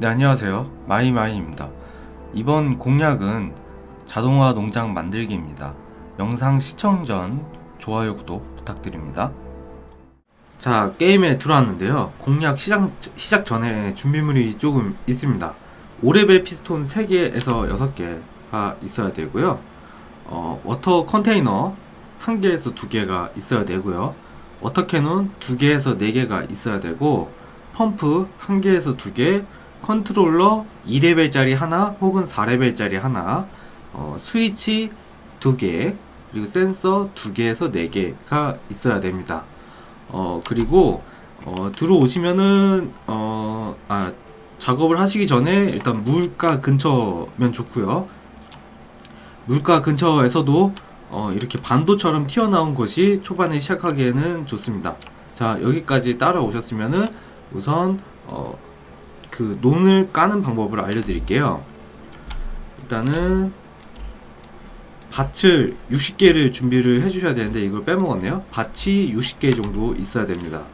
네, 안녕하세요. 마이마이입니다. 이번 공략은 자동화 농장 만들기입니다. 영상 시청 전 좋아요, 구독 부탁드립니다. 자, 게임에 들어왔는데요. 공략 시작, 시작 전에 준비물이 조금 있습니다. 5레벨 피스톤 3개에서 6개가 있어야 되고요. 어, 워터 컨테이너 1개에서 2개가 있어야 되고요. 워터 캐논 2개에서 4개가 있어야 되고 펌프 1개에서 2개, 컨트롤러 2레벨짜리 하나 혹은 4레벨짜리 하나, 어, 스위치 2개, 그리고 센서 2개에서 4개가 있어야 됩니다. 어, 그리고 어, 들어오시면은 어, 아, 작업을 하시기 전에 일단 물가 근처면 좋고요. 물가 근처에서도 어, 이렇게 반도처럼 튀어나온 것이 초반에 시작하기에는 좋습니다. 자, 여기까지 따라오셨으면은 우선 어, 그 논을 까는 방법을 알려드릴게요. 일단은 밭을 60개를 준비를 해주셔야 되는데 이걸 빼먹었네요. 밭이 60개 정도 있어야 됩니다.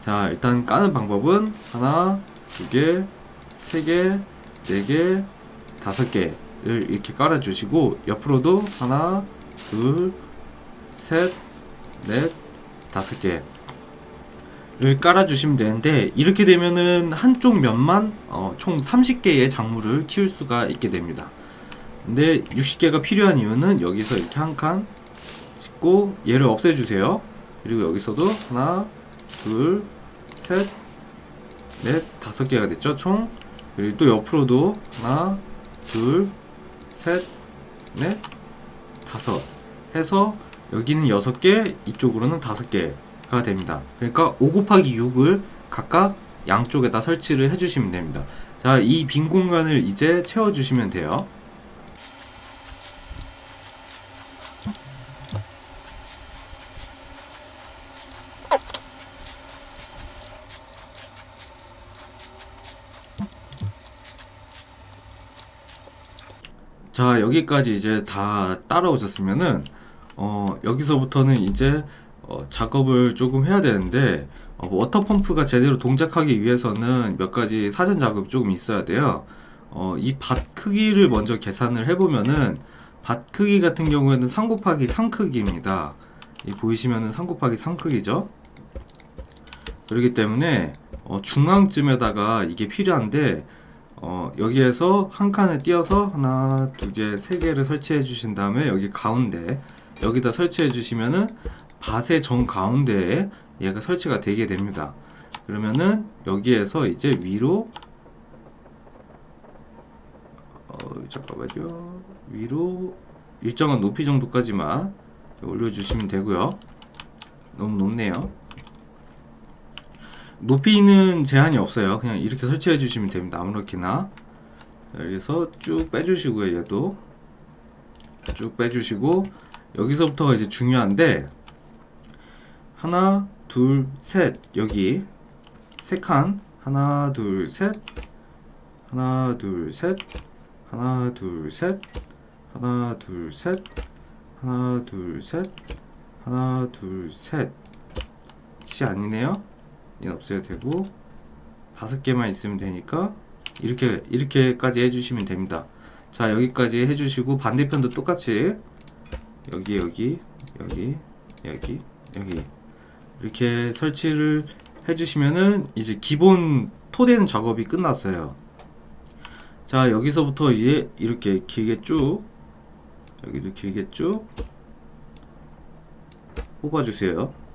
자, 일단 까는 방법은 하나, 두 개, 세 개, 네 개, 다섯 개를 이렇게 깔아주시고 옆으로도 하나, 둘, 셋, 넷, 다섯 개. 를 깔아주시면 되는데 이렇게 되면은 한쪽 면만 어, 총 30개의 작물을 키울 수가 있게 됩니다. 근데 60개가 필요한 이유는 여기서 이렇게 한 칸 찍고 얘를 없애주세요. 그리고 여기서도 하나, 둘, 셋, 넷, 다섯 개가 됐죠 총. 그리고 또 옆으로도 하나, 둘, 셋, 넷, 다섯 해서 여기는 여섯 개, 이쪽으로는 다섯 개 가 됩니다. 그러니까 5 곱하기 6을 각각 양쪽에다 설치를 해주시면 됩니다. 자, 이 빈 공간을 이제 채워주시면 돼요. 자 여기까지 이제 다 따라오셨으면은 어 여기서부터는 이제 어, 작업을 조금 해야 되는데 어, 워터 펌프가 제대로 동작하기 위해서는 몇 가지 사전 작업이 조금 있어야 돼요. 어, 이 밭 크기를 먼저 계산을 해보면은 밭 크기 같은 경우에는 3 곱하기 3 크기입니다. 이 보이시면은 3 곱하기 3 크기죠. 그렇기 때문에 어, 중앙쯤에다가 이게 필요한데 어, 여기에서 한 칸을 띄어서 하나, 두 개, 세 개를 설치해 주신 다음에 여기 가운데 여기다 설치해 주시면은 밭의 정 가운데에 얘가 설치가 되게 됩니다. 그러면은 여기에서 이제 위로 어, 잠깐만요. 위로 일정한 높이 정도까지만 올려주시면 되고요. 너무 높네요. 높이는 제한이 없어요. 그냥 이렇게 설치해 주시면 됩니다. 아무렇게나. 자, 여기서 쭉 빼주시고요. 얘도 쭉 빼주시고 여기서부터가 이제 중요한데 하나, 둘, 셋. 여기 세 칸. 하나, 둘, 셋. 하나, 둘, 셋. 하나, 둘, 셋. 하나, 둘, 셋. 하나, 둘, 셋. 하나, 둘, 셋이 아니네요. 얘는 없애야 되고 다섯 개만 있으면 되니까 이렇게 이렇게까지 해주시면 됩니다. 자 여기까지 해주시고 반대편도 똑같이 여기 여기 여기 여기 여기 이렇게 설치를 해주시면은 이제 기본 토대는 작업이 끝났어요. 자 여기서부터 이제 이렇게 길게 쭉 여기도 길게 쭉 뽑아주세요.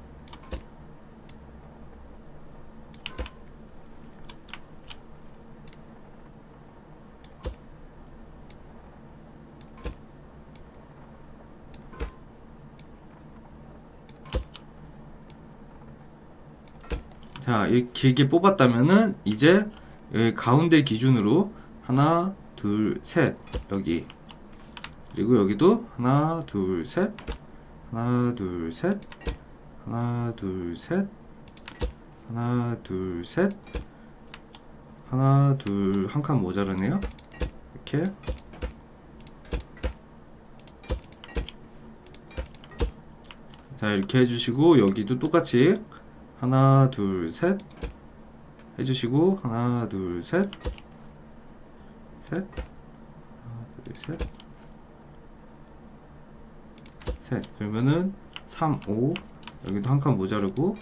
자, 이렇게 길게 뽑았다면은 이제 가운데 기준으로 하나, 둘, 셋. 여기. 그리고 여기도 하나, 둘, 셋. 하나, 둘, 셋. 하나, 둘, 셋. 하나, 둘, 셋. 하나, 둘, 한 칸 모자라네요. 이렇게. 자 이렇게 해주시고 여기도 똑같이 하나 둘 셋. 해주시고 하나 둘 셋. 셋. 하나 둘셋. 셋. 그러면은 3 5 여기도 한 칸 모자르고.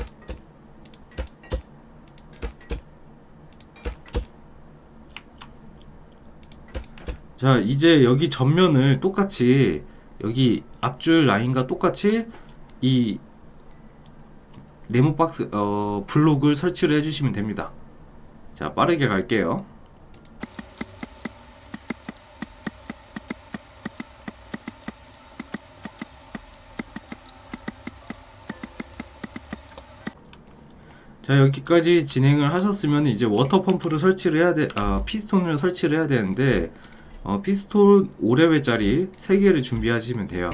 자 이제 여기 전면을 똑같이 여기 앞줄 라인과 똑같이 이 네모 박스 어 블록을 설치를 해주시면 됩니다. 자 빠르게 갈게요. 자 여기까지 진행을 하셨으면 이제 워터 펌프를 설치를 해야 돼, 아 피스톤을 설치를 해야 되는데 어, 피스톤 5레벨짜리 3개를 준비하시면 돼요.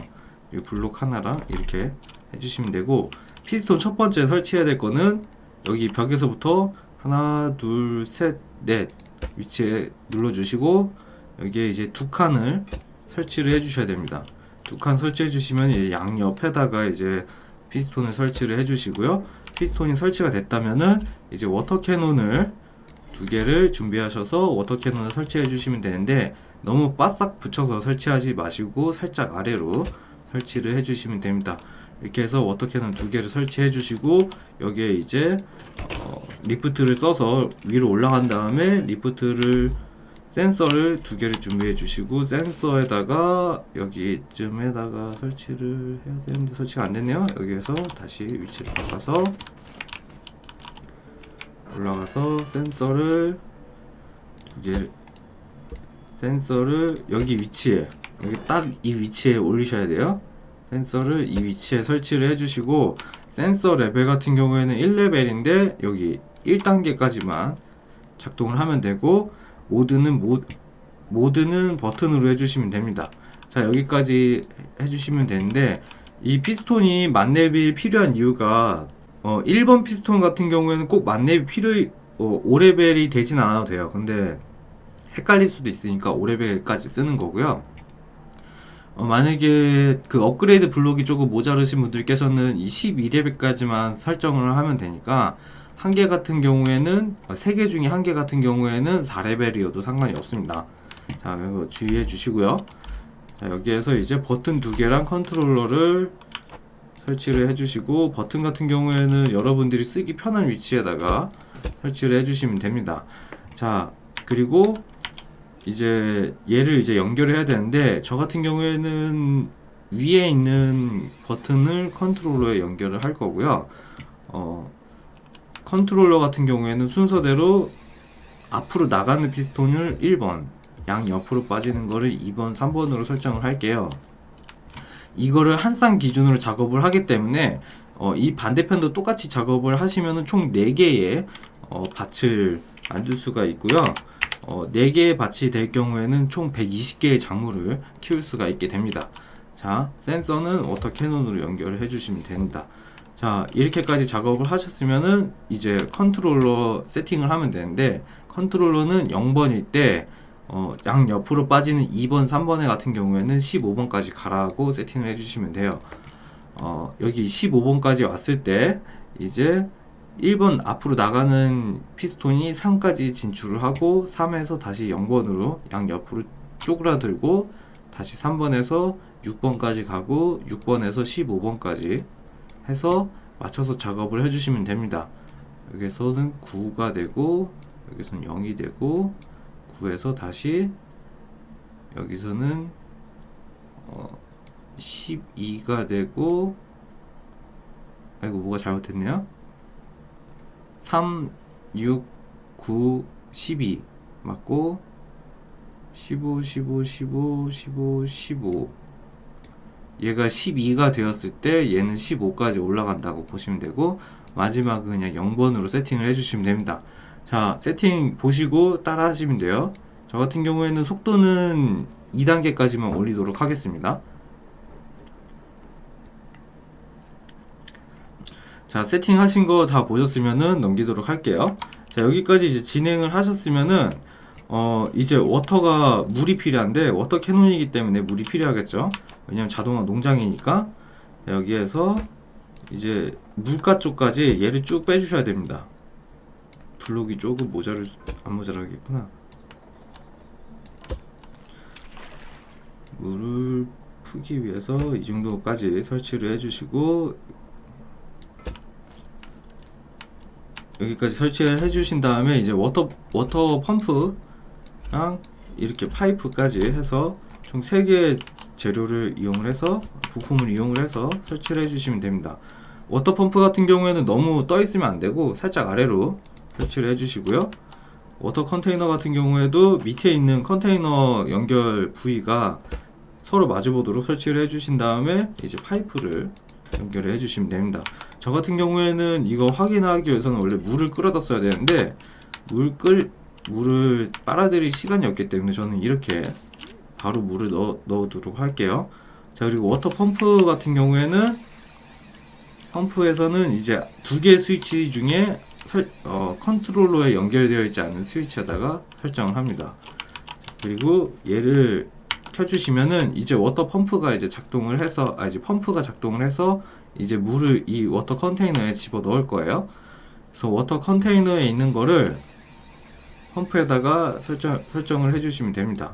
이 블록 하나랑 이렇게 해주시면 되고 피스톤 첫 번째 설치해야 될 거는 여기 벽에서부터 하나 둘 셋 넷 위치에 눌러주시고 여기에 이제 두 칸을 설치를 해주셔야 됩니다. 두 칸 설치해 주시면 이제 양옆에다가 이제 피스톤을 설치를 해주시고요. 피스톤이 설치가 됐다면은 이제 워터 캐논을 두 개를 준비하셔서 워터 캐논을 설치해 주시면 되는데 너무 바싹 붙여서 설치하지 마시고 살짝 아래로 설치를 해 주시면 됩니다. 이렇게 해서 워터 캐논 두 개를 설치해 주시고 여기에 이제 어, 리프트를 써서 위로 올라간 다음에 리프트를 센서를 두 개를 준비해 주시고 센서에다가 여기쯤에다가 설치를 해야 되는데 설치가 안 됐네요. 여기에서 다시 위치를 바꿔서 올라가서 센서를 두 개, 센서를 여기 위치에 여기 딱 이 위치에 올리셔야 돼요. 센서를 이 위치에 설치를 해주시고 센서 레벨 같은 경우에는 1레벨인데 여기 1단계까지만 작동을 하면 되고 모드는 모, 모드는 버튼으로 해주시면 됩니다. 자 여기까지 해주시면 되는데 이 피스톤이 만렙이 필요한 이유가 어 1번 피스톤 같은 경우에는 꼭 만렙이 필요 어, 5레벨이 되진 않아도 돼요. 근데 헷갈릴 수도 있으니까 5레벨까지 쓰는 거고요. 어, 만약에 그 업그레이드 블록이 조금 모자르신 분들께서는 이 12레벨까지만 설정을 하면 되니까 한 개 같은 경우에는 세 개 중에 한 개 같은 경우에는 4레벨이어도 상관이 없습니다. 자, 이거 주의해 주시고요. 자, 여기에서 이제 버튼 두 개랑 컨트롤러를 설치를 해주시고 버튼 같은 경우에는 여러분들이 쓰기 편한 위치에다가 설치를 해주시면 됩니다. 자, 그리고 이제 얘를 이제 연결을 해야 되는데 저 같은 경우에는 위에 있는 버튼을 컨트롤러에 연결을 할 거고요. 어, 컨트롤러 같은 경우에는 순서대로 앞으로 나가는 피스톤을 1번, 양 옆으로 빠지는 거를 2번, 3번으로 설정을 할게요. 이거를 한 쌍 기준으로 작업을 하기 때문에 어, 이 반대편도 똑같이 작업을 하시면 총 4개의 어, 밭을 만들 수가 있고요. 어, 4개의 밭이 될 경우에는 총 120개의 작물을 키울 수가 있게 됩니다. 자, 센서는 워터 캐논으로 연결을 해주시면 됩니다. 자, 이렇게까지 작업을 하셨으면은 이제 컨트롤러 세팅을 하면 되는데 컨트롤러는 0번일 때 어, 양 옆으로 빠지는 2번, 3번에 같은 경우에는 15번까지 가라고 세팅을 해주시면 돼요. 어, 여기 15번까지 왔을 때 이제 1번 앞으로 나가는 피스톤이 3까지 진출을 하고 3에서 다시 0번으로 양 옆으로 쪼그라들고 다시 3번에서 6번까지 가고 6번에서 15번까지 해서 맞춰서 작업을 해주시면 됩니다. 여기서는 9가 되고 여기서는 0이 되고 9에서 다시 여기서는 어 12가 되고 아이고 뭐가 잘못됐네요. 3, 6, 9, 12 맞고 15, 15, 15, 15, 15 얘가 12가 되었을 때 얘는 15까지 올라간다고 보시면 되고 마지막은 그냥 0번으로 세팅을 해주시면 됩니다. 자 세팅 보시고 따라 하시면 돼요. 저 같은 경우에는 속도는 2단계까지만 올리도록 하겠습니다. 자 세팅하신 거 다 보셨으면은 넘기도록 할게요. 자 여기까지 이제 진행을 하셨으면은 어 이제 워터가 물이 필요한데 워터 캐논이기 때문에 물이 필요하겠죠? 왜냐면 자동화 농장이니까. 자, 여기에서 이제 물가 쪽까지 얘를 쭉 빼주셔야 됩니다. 블록이 조금 모자를 수- 안 모자라겠구나. 물을 푸기 위해서 이 정도까지 설치를 해주시고 여기까지 설치를 해주신 다음에 이제 워터 워터 펌프랑 이렇게 파이프까지 해서 총 3개의 재료를 이용을 해서 부품을 이용을 해서 설치를 해주시면 됩니다. 워터 펌프 같은 경우에는 너무 떠 있으면 안 되고 살짝 아래로 설치를 해주시고요. 워터 컨테이너 같은 경우에도 밑에 있는 컨테이너 연결 부위가 서로 마주 보도록 설치를 해주신 다음에 이제 파이프를 연결을 해주시면 됩니다. 저 같은 경우에는 이거 확인하기 위해서는 원래 물을 끓여다 써야 되는데 물 끓, 물을 빨아들일 시간이 없기 때문에 저는 이렇게 바로 물을 넣어, 넣어두도록 할게요. 자 그리고 워터 펌프 같은 경우에는 펌프에서는 이제 두 개의 스위치 중에 설, 어, 컨트롤러에 연결되어 있지 않은 스위치에다가 설정을 합니다. 그리고 얘를 켜주시면은 이제 워터 펌프가 이제 작동을 해서 아 이제 펌프가 작동을 해서 이제 물을 이 워터 컨테이너에 집어 넣을 거예요. 그래서 워터 컨테이너에 있는 거를 펌프에다가 설정 설정을 해주시면 됩니다.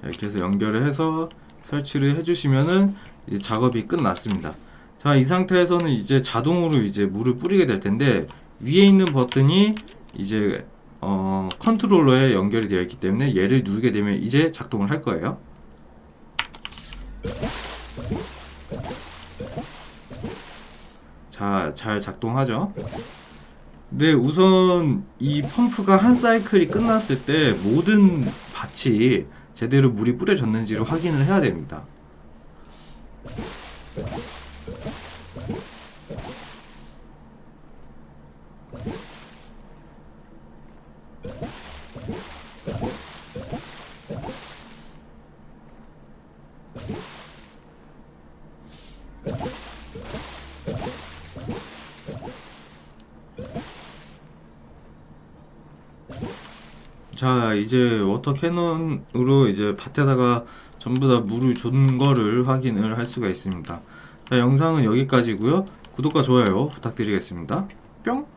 자, 이렇게 해서 연결을 해서 설치를 해주시면은 작업이 끝났습니다. 자, 이 상태에서는 이제 자동으로 이제 물을 뿌리게 될 텐데 위에 있는 버튼이 이제 어, 컨트롤러에 연결이 되어 있기 때문에 얘를 누르게 되면 이제 작동을 할 거예요. 자, 잘 작동하죠? 네, 우선 이 펌프가 한 사이클이 끝났을 때 모든 밭이 제대로 물이 뿌려졌는지를 확인을 해야 됩니다. 자, 이제 워터 캐논으로 이제 밭에다가 전부 다 물을 준 거를 확인을 할 수가 있습니다. 자, 영상은 여기까지고요. 구독과 좋아요 부탁드리겠습니다. 뿅!